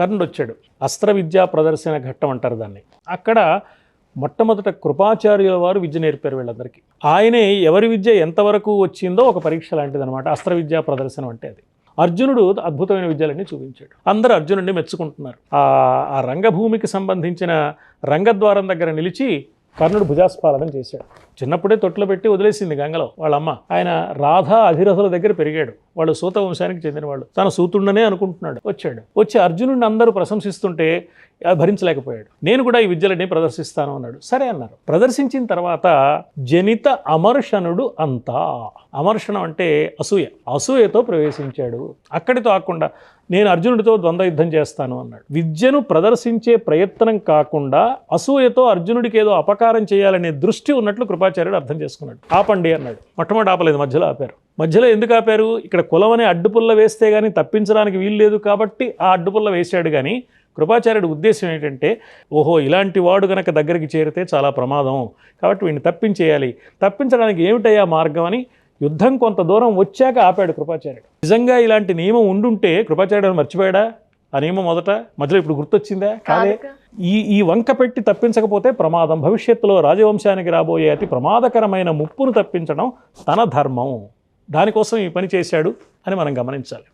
కర్ణుడు వచ్చాడు అస్త్ర విద్యా ప్రదర్శన ఘట్టం అంటారు దాన్ని. అక్కడ మొట్టమొదట కృపాచార్యుల వారు విద్య నేర్పారు వీళ్ళందరికీ. ఆయనే ఎవరి విద్య ఎంతవరకు వచ్చిందో ఒక పరీక్ష లాంటిది అనమాట అస్త్ర విద్యా ప్రదర్శనం అంటే అది. అర్జునుడు అద్భుతమైన విద్యలన్నీ చూపించాడు. అందరూ అర్జునుడిని మెచ్చుకుంటున్నారు. ఆ ఆ రంగభూమికి సంబంధించిన రంగద్వారం దగ్గర నిలిచి కర్ణుడు భుజాస్పాలనం చేశాడు. చిన్నప్పుడే తొట్లో పెట్టి వదిలేసింది గంగలో వాళ్ళ అమ్మ ఆయన రాధా అధిరథుల దగ్గర పెరిగాడు. వాళ్ళు సూత వంశానికి చెందినవాళ్ళు. తన సూతుండనే అనుకుంటున్నాడు. వచ్చాడు. వచ్చి అర్జునుడిని అందరూ ప్రశంసిస్తుంటే భరించలేకపోయాడు. నేను కూడా ఈ విద్యలని ప్రదర్శిస్తాను అన్నాడు. సరే అన్నారు. ప్రదర్శించిన తర్వాత జనిత అమర్షణుడు అంతా అమర్షణం అంటే అసూయ అసూయతో ప్రవేశించాడు. అక్కడితో ఆకుండా నేను అర్జునుడితో ద్వంద్వ యుద్ధం చేస్తాను అన్నాడు. విద్యను ప్రదర్శించే ప్రయత్నం కాకుండా అసూయతో అర్జునుడికి ఏదో అపకారం చేయాలనే దృష్టి ఉన్నట్లు కృపాచార్యుడు అర్థం చేసుకున్నాడు. ఆపండి అన్నాడు. మొట్టమొదటి ఆపలేదు మధ్యలో ఆపారు. మధ్యలో ఎందుకు ఆపారు? ఇక్కడ కులం అనే అడ్డుపుల్ల వేస్తే కానీ తప్పించడానికి వీలు లేదు కాబట్టి ఆ అడ్డుపుల్ల వేశాడు కానీ కృపాచార్యుడి ఉద్దేశం ఏంటంటే ఓహో ఇలాంటి వాడు గనక దగ్గరికి చేరితే చాలా ప్రమాదం. కాబట్టి వీడిని తప్పించేయాలి. తప్పించడానికి ఏమిటయ్యా మార్గం అని యుద్ధం కొంత దూరం వచ్చాక ఆపాడు కృపాచార్యుడు. నిజంగా ఇలాంటి నియమం ఉండుంటే కృపాచార్యుడు మర్చిపోయాడా? ఆ నియమం మొదట మధ్యలో ఇప్పుడు గుర్తొచ్చిందా? కాదే. ఈ ఈ వంక పెట్టి తప్పించకపోతే ప్రమాదం. భవిష్యత్తులో రాజవంశానికి రాబోయే అతి ప్రమాదకరమైన ముప్పును తప్పించడం తన ధర్మం. దానికోసం ఈ పని చేశాడు అని మనం గమనించాలి.